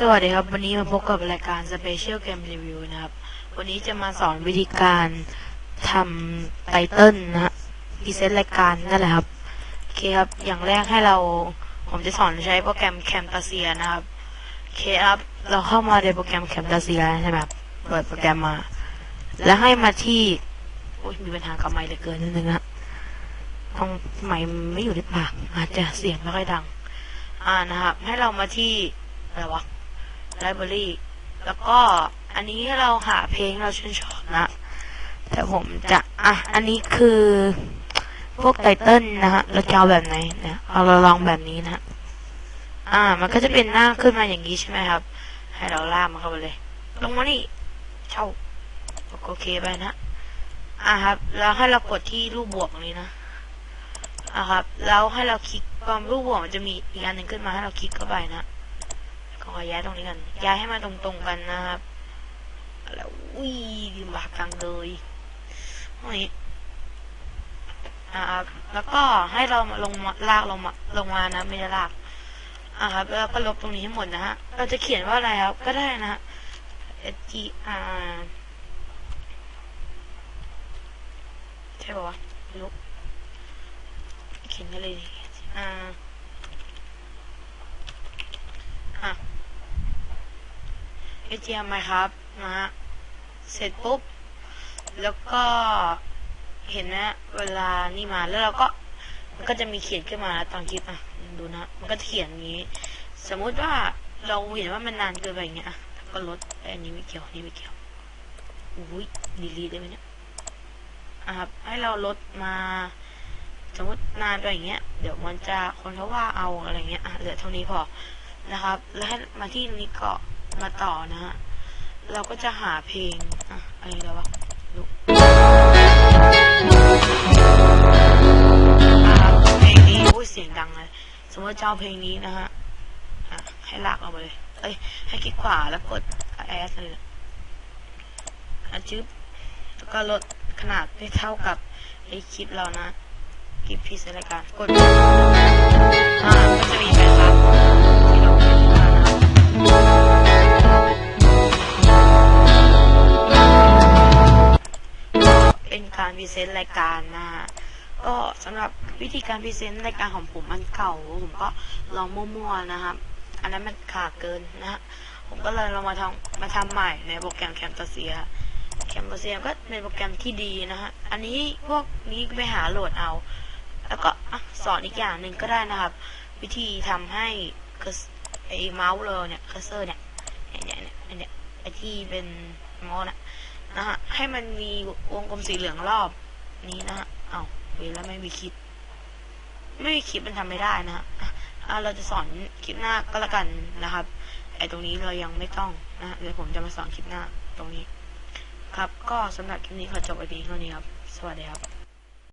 สวัสดีครับ วันนี้มาพบกับรายการ Special Game Review นะครับ วันนี้จะมาสอนวิธีการทำไตเติลนะฮะพรีเซนต์รายการนั่นแหละครับโอเคครับ อย่างแรกให้เราผมจะสอนใช้โปรแกรม Camtasia นะครับโอเคครับ เราเข้ามาในโปรแกรม Camtasia ใช่ไหมครับเปิดโปรแกรมมา แล้วให้มาที่โอ้ยมีปัญหากับไมค์เหลือเกินนิดนึงนะตรงไมค์ไม่อยู่ที่ปากอาจจะเสียงไม่ค่อยดัง อ่านะครับ ให้เรามาที่อะไรวะ ไลบรารีแล้วก็อันนี้เราหาเพลงเราชื่นชอบนะ แต่ผมจะอะอันนี้คือพวกไตเติ้ลนะฮะเราจะเอาแบบไหนเนี่ยเอาเราลองแบบนี้นะฮะอ่า มันก็จะเป็นหน้าขึ้นมาอย่างนี้ใช่ไหมครับ ให้เราลากมันเข้าไปเลย ลงมานี่เช่าโอเคไปนะอ่าครับ แล้วให้เรากดที่รูปบวกนี้นะอ่าครับ แล้วให้เราคลิกความรูปบวกมันจะมีอีกอันหนึ่งขึ้นมาให้เราคลิกเข้าไปนะ ขอย้ายตรงนี้กัน ย้ายให้มาตรงๆกันนะครับ แล้วอุ้ยลำบากจังเลยนี่อ่าครับ แล้วก็ให้เราลงมาลากลงมาลงมานะ ไม่ได้ลากอ่าครับแล้วก็ลบตรงนี้ให้หมดนะฮะ เราจะเขียนว่าอะไรครับ ก็ได้นะฮะ S T R ใช่ป่าวะไม่รู้เขียนกันเลยดิอ่า อะ เอเจียมไหมครับนะฮะเสร็จปุ๊บ แล้วก็เห็นนะ เวลานี่มาแล้วเราก็ มันก็จะมีเขียนขึ้นมาตอนคลิปอะดูนะ มันก็จะเขียนอย่างนี้ สมมุติว่าเราเห็นว่ามันนานเกินไปอย่างเงี้ยอะก็ลดอันนี้ไม่เกี่ยวนี้ไม่เกี่ยวอุ้ยดีลีได้ไหมเนี่ยอะครับให้เราลดมา สมมตินานไปอย่างเงี้ย เดี๋ยวมันจะคนเขาว่าเอาอะไรเงี้ยอะเหลือเท่านี้พอนะครับ แล้วให้มาที่นี้เก็ มาต่อนะฮะ เราก็จะหาเพลงอะอะไรแล้ววะดูอ่าเพลงนี้โอ้ยเสียงดังเลยสมมติเจ้าเพลงนี้นะฮะอะให้ลากเอาไปเลย เอ้ย ให้คลิกขวาแล้วกดแอสเลยอะจึ๊บแล้วก็ลดขนาดให้เท่ากับไอคลิปเรานะคลิปพิเศษรายการกด รพรีเซนต์รายการนะฮะก็สำหรับวิธีการพรีเซนต์รายการของผมมันเก่า ผมก็ลองมั่วๆนะครับ อันนั้นมันขาดเกินนะฮะผมก็เลยลองมาทำมาทำใหม่ในโปรแกรมแคมตัสเซียแคมตัสเซียก็เป็นโปรแกรมที่ดีนะฮะ อันนี้พวกนี้ไปหาโหลดเอา แล้วก็สอนอีกอย่างหนึ่งก็ได้นะครับ วิธีทำให้คือไอ้เมาส์เราเนี่ยเคอร์เซอร์เนี่ยเนี่ยเนี่ยเนี่ยเนี่ยไอ้ที่เป็นมาส์นะ นะฮะ ให้มันมีวงกลมสีเหลืองรอบนี้นะฮะ เอาเวลาไม่มีคลิป ไม่มีคลิปมันทำไม่ได้นะฮะเราจะสอนคลิปหน้าก็แล้วกันนะครับ ไอตรงนี้เรายังไม่ต้องนะเดี๋ยวผมจะมาสอนคลิปหน้าตรงนี้ ครับ ก็สำหรับคลิปนี้ขอจบไปเพียงเท่านี้ครับ สวัสดีครับ